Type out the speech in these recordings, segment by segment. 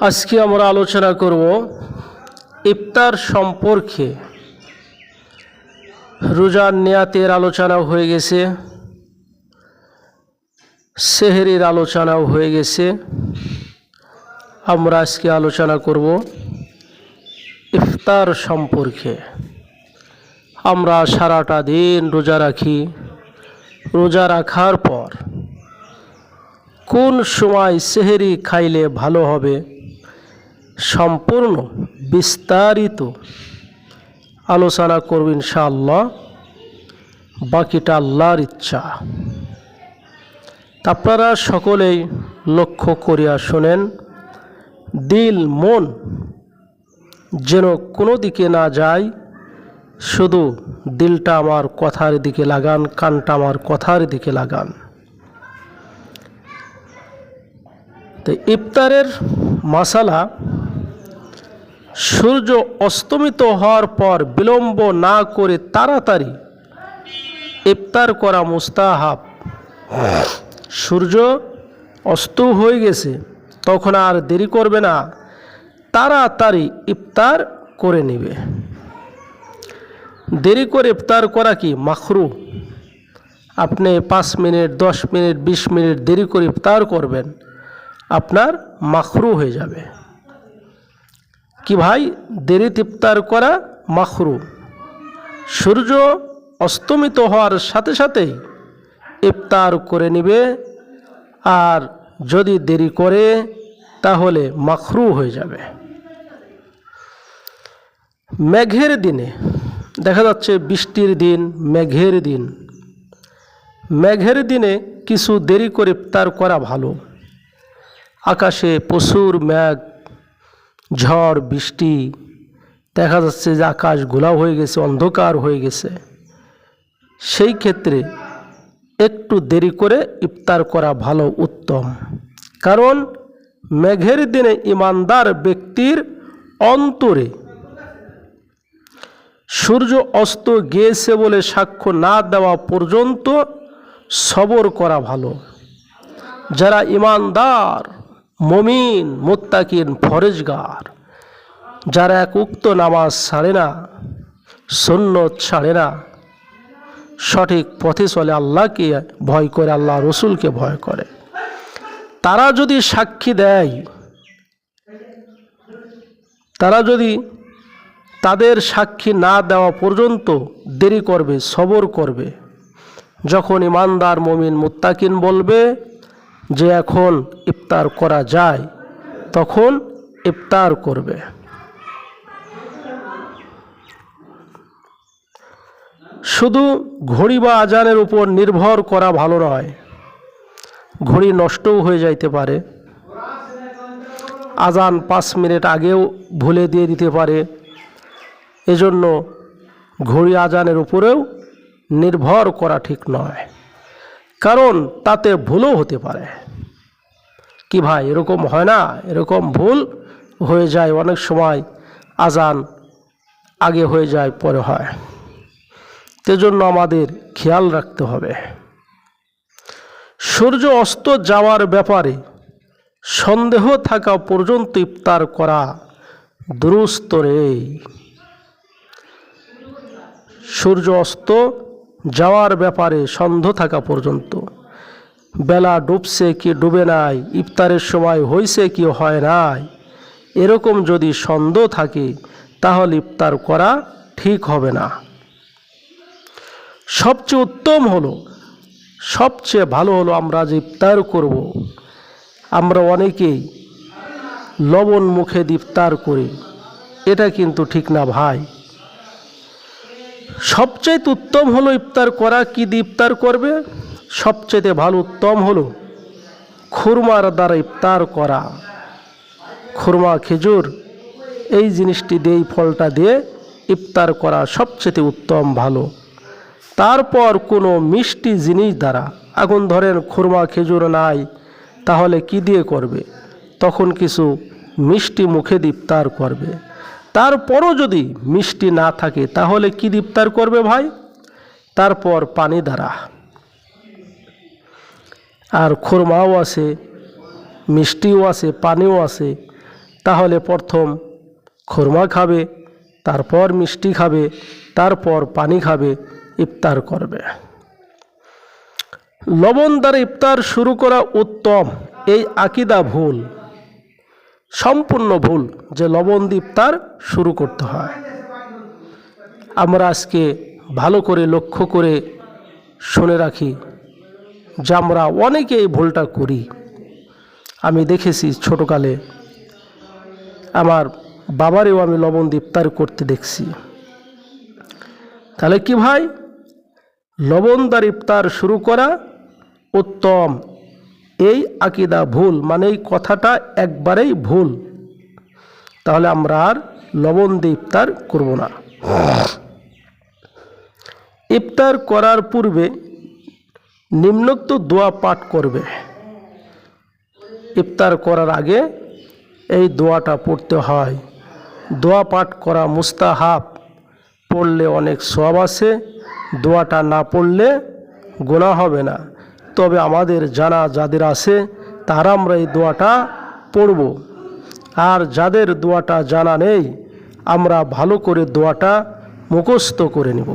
আজকে আমরা আলোচনা করব ইফতার সম্পর্কে। রোজার নিয়াতের আলোচনাও হয়ে গেছে। সেহেরির আলোচনাও হয়ে গেছে। আমরা আজকে আলোচনা করব ইফতার সম্পর্কে। আমরা সারাটা দিন রোজা রাখি। রোজা রাখার পর কোন সময় সেহেরি খাইলে ভালো হবে? সম্পূর্ণ, বিস্তারিত আলোচনা করব ইনশাআল্লাহ। বাকিটা আল্লাহর ইচ্ছা। আপনারা সকলেই লক্ষ্য করিয়া শোনেন, দিল মন যেন কোনো দিকে না যায়, শুধু দিলটা আমার কথার দিকে লাগান, কানটা আমার কথার দিকে লাগান। তো ইফতারের মশালা সূর্য অস্তমিত হওয়ার পর বিলম্ব না করে তাড়াতাড়ি ইফতার করা মুস্তাহাব। সূর্য অস্ত হয়ে গেছে, তখন আর দেরি করবে না। তাড়াতাড়ি ইফতার করে নেবে। দেরি করে ইফতার করা কি মাখরু? আপনি পাঁচ মিনিট, দশ মিনিট, বিশ মিনিট দেরি করে ইফতার করবেন, আপনার মাখরু হয়ে যাবে। কি ভাই? দেরিতে ইফতার করা মাখরু। সূর্য অস্তমিত হওয়ার সাথে সাথেই ইফতার করে নিবে। আর যদি দেরি করে, তাহলে মাখরু হয়ে যাবে। মেঘের দিনে, দেখা যাচ্ছে বৃষ্টির দিন, মেঘের দিন। মেঘের দিনে কিছু দেরি করে ইফতার করা ভালো। আকাশে প্রচুর মেঘ ঝড়, বৃষ্টি, দেখা যাচ্ছে যে আকাশ গোলাপ হয়ে গেছে, অন্ধকার হয়ে গেছে। সেই ক্ষেত্রে একটু দেরি করে ইফতার করা ভালো, উত্তম। কারণ মেঘের দিনে ইমানদার ব্যক্তির অন্তরে সূর্য অস্ত গিয়েছে বলে সাক্ষ্য না দেওয়া পর্যন্ত সবর করা ভালো। যারা ইমানদার মমিন, মোত্তাকিন, ফরেজগার, যারা এক উক্ত নামাজ ছাড়ে না সন্ন্যত ছাড়ে না, সঠিক পথে চলে আল্লাহকে ভয় করে, আল্লাহ রসুলকে ভয় করে। তারা যদি সাক্ষী দেয়, তারা যদি তাদের সাক্ষী না দেওয়া পর্যন্ত দেরি করবে, সবর করবে, যখন ইমানদার, মমিন, মুত্তাকিন বলবে যে এখন ইফতার করা যায়, তখন ইফতার করবে। শুধু ঘড়ি বা আজানের উপর নির্ভর করা ভালো নয়, ঘড়ি নষ্টও হয়ে যাইতে পারে। আজান পাঁচ মিনিট আগেও ভুলে দিয়ে দিতে পারে। এজন্য ঘড়ি আজানের উপরেও নির্ভর করা ঠিক নয়। কারণ তাতে ভুলও হতে পারে। কি ভাই, এরকম হয় না? এরকম ভুল হয়ে যায় অনেক সময়, আজান আগে হয়ে যায়, পরে হয়। সেজন্য আমাদের খেয়াল রাখতে হবে। সূর্য অস্ত যাওয়ার ব্যাপারে সন্দেহ থাকা পর্যন্ত ইফতার করা দুরুস্ত রে। সূর্য অস্ত যাওয়ার ব্যাপারে সন্দেহ থাকা পর্যন্ত। বেলা ডুবছে কি ডুবে নাই, ইফতারের সময় হয়েছে কি হয় নাই, এরকম যদি সন্দেহ থাকে, তাহলে ইফতার করা ঠিক হবে না। সবচেয়ে উত্তম হলো, সবচেয়ে ভালো হলো আমরা যে ইফতার করব। আমরা অনেকেই লবণ মুখে ইফতার করি, এটা কিন্তু ঠিক না ভাই। সবচেয়ে উত্তম হলো ইফতার করা, কি দিয়ে ইফতার করবে? সবচেয়ে ভালো উত্তম হলো খুরমার দ্বারা ইফতার করা। খুরমা, খেজুর, এই জিনিসটি দিয়ে ফলটা দিয়ে ইফতার করা সবচেয়ে উত্তম ভালো। তারপর কোনো মিষ্টি জিনিস দ্বারা এখন ধরেন, খুরমা, খেজুর নাই, তাহলে কি দিয়ে করবে? তখন কিছু মিষ্টি মুখে ইফতার করবে। তারপরও যদি মিষ্টি না থাকে, তাহলে কি ইফতার করবে ভাই? তারপর পানি দ্বারা। আর খুরমাও আছে, মিষ্টিও আছে, পানিও আছে, তাহলে প্রথম খুরমা খাবে, তারপর মিষ্টি খাবে, তারপর পানি খাবে, ইফতার করবে। লবণ দ্বারা ইফতার শুরু করা উত্তম, এই আকিদা ভুল। সম্পূর্ণ ভুল যে লবণ দিয়ে ইফতার শুরু করতে হয়। আমরা আজকে ভালো করে লক্ষ্য করে শুনে রাখি যে আমরা অনেকে এই ভুলটা করি। আমি দেখেছি ছোটোকালে আমার বাবারেও আমি লবণ ইফতার করতে দেখছি। তাহলে কি ভাই? লবণদার ইফতার শুরু করা উত্তম। এই আকিদা ভুল মানে এই কথাটা একবারেই ভুল। তাহলে আমরা আর লবণ দিয়ে ইফতার করব না। ইফতার করার পূর্বে নিম্নোক্ত দোয়া পাঠ করবে। ইফতার করার আগে এই দোয়াটা পড়তে হয়। দোয়া পাঠ করা মুস্তাহাব, পড়লে অনেক সব আছে। দোয়াটা না পড়লে গোনা হবে না। তবে আমাদের জানা যাদের আছে, তারা আমরা এই দোয়াটা পড়ব। আর যাদের দোয়াটা জানা নেই, আমরা ভালো করে দোয়াটা মুখস্থ করে নিব।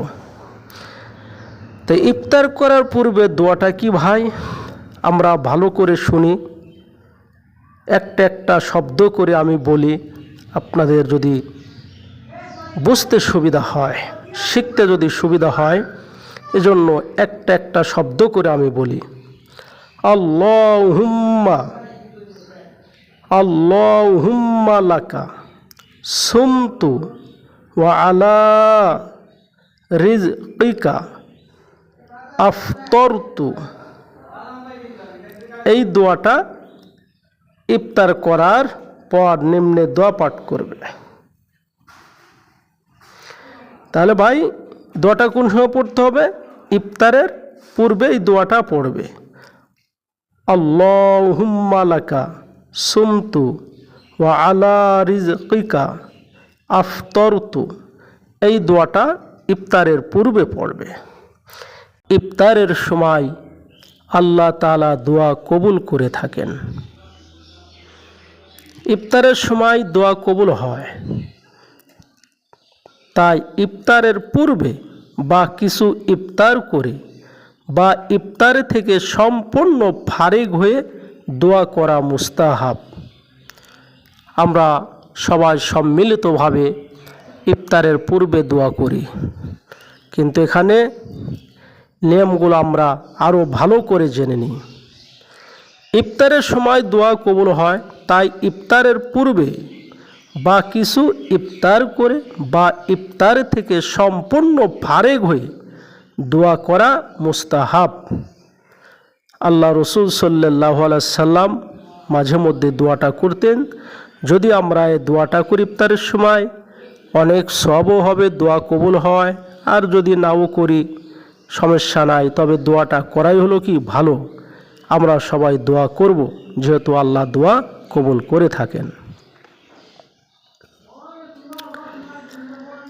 তো ইফতার করার পূর্বে দোয়াটা কি ভাই? আমরা ভালো করে শুনি। একটা একটা শব্দ করে আমি বলি। আপনাদের যদি বুঝতে সুবিধা হয়, শিখতে যদি সুবিধা হয়, এজন্য একটা একটা শব্দ করে আমি বলি। আল্লাহ হুম্মা আল্লাহ হুম্মা লাকা সুমতু ওয়া আলা আফতরতু। এই দোয়াটা ইফতার করার পর নিম্নে দোয়া পাঠ করবে। তাহলে ভাই, দোয়াটা কোন সময় পড়তে হবে? ইফতারের পূর্বে এই দোয়াটা পড়বে। আল্লাহুম্মালাকা সুমতু ওয়া আলা আফতরতু। এই দোয়াটা ইফতারের পূর্বে পড়বে। ইফতারের সময় আল্লাহ তালা দোয়া কবুল করে থাকেন। ইফতারের সময় দোয়া কবুল হয়। তাই ইফতারের পূর্বে বা কিছু ইফতার করে বা ইফতার থেকে সম্পূর্ণ ফারিগ হয়ে দোয়া করা মুস্তাহাব। আমরা সবাই সম্মিলিতভাবে ইফতারের পূর্বে দোয়া করি। কিন্তু এখানে নিয়মগুলো আমরা আরও ভালো করে জেনে নিই। ইফতারের সময় দোয়া কবুল হয়, তাই ইফতারের পূর্বে বা কিছু ইফতার করে বা ইফতার থেকে সম্পূর্ণ ফারেক হয়ে দোয়া করা মুস্তাহাব। আল্লাহ রসুল সাল্লাহ সাল্লাম মাঝে মধ্যে দোয়াটা করতেন। যদি আমরা এই দোয়াটা করি ইফতারের সময়, অনেক সবও হবে, দোয়া কবুল হয়। আর যদি নাও করি, সমস্যা নাই। তবে দোয়াটা করাই হলো কি? ভালো। আমরা সবাই দোয়া করব, যেহেতু আল্লাহ দোয়া কবুল করে থাকেন।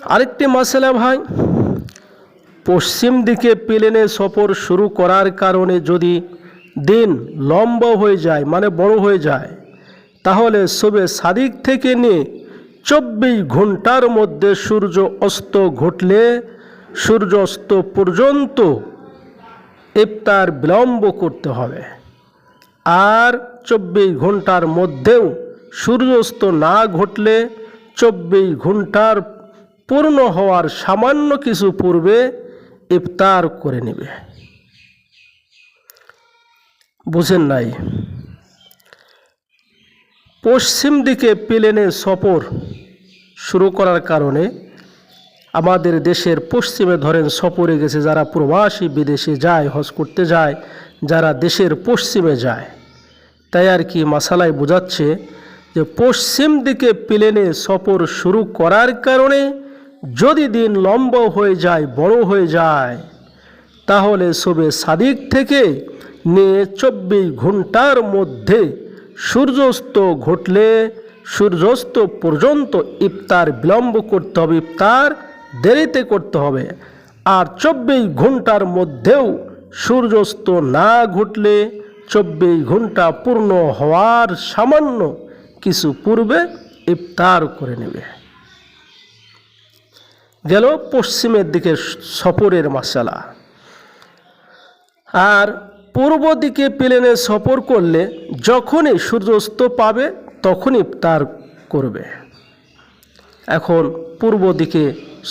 আরেকটি মশলা ভাই পশ্চিম দিকে প্লেনে সফর শুরু করার কারণে যদি দিন লম্বা হয়ে যায় মানে বড় হয়ে যায়, তাহলে সবে সাদিক থেকে নিয়ে চব্বিশ ঘণ্টার মধ্যে সূর্য অস্ত ঘটলে সূর্য অস্ত পর্যন্ত ইফতার বিলম্ব করতে হবে। আর চব্বিশ ঘণ্টার মধ্যেও সূর্যাস্ত না ঘটলে চব্বিশ ঘণ্টার পূর্ণ হওয়ার সামান্য কিছু পূর্বে ইফতার করে নেবে। বুঝেন নাই? পশ্চিম দিকে প্লেনে সফর শুরু করার কারণে আমাদের দেশের পশ্চিমে ধরেন সফরে গেছে যারা প্রবাসী বিদেশে যায়, হজ করতে যায়, যারা দেশের পশ্চিমে যায়। তাই আর কি মাসালায় বোঝাচ্ছে যে পশ্চিম দিকে প্লেনে সফর শুরু করার কারণে যদি দিন লম্ব হয়ে যায়, বড় হয়ে যায়, তাহলে সবে সাদিক থেকে নিয়ে চব্বিশ ঘণ্টার মধ্যে সূর্যাস্ত ঘটলে সূর্যাস্ত পর্যন্ত ইফতার বিলম্ব করতে হবে, ইফতার দেরিতে করতে হবে। আর চব্বিশ ঘণ্টার মধ্যেও সূর্যাস্ত না ঘটলে চব্বিশ ঘণ্টা পূর্ণ হওয়ার সামান্য কিছু পূর্বে ইফতার করে নেবে। গেল পশ্চিমের দিকে সফরের মশালা আর পূর্ব দিকে প্লেনে সফর করলে যখনই সূর্যাস্ত পাবে, তখনই ইফতার করবে। এখন পূর্ব দিকে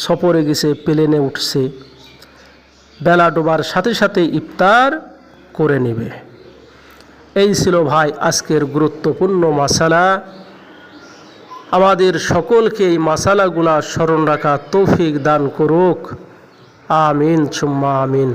সফরে গেছে, প্লেনে উঠছে। বেলা ডোবার সাথে সাথে ইফতার করে নেবে। এই ছিল ভাই আজকের গুরুত্বপূর্ণ মশালা আমাদের সকলকে এই মাসালাগুলা স্মরণ রাখা তৌফিক দান করুক। আমিন সুম্মা আমিন।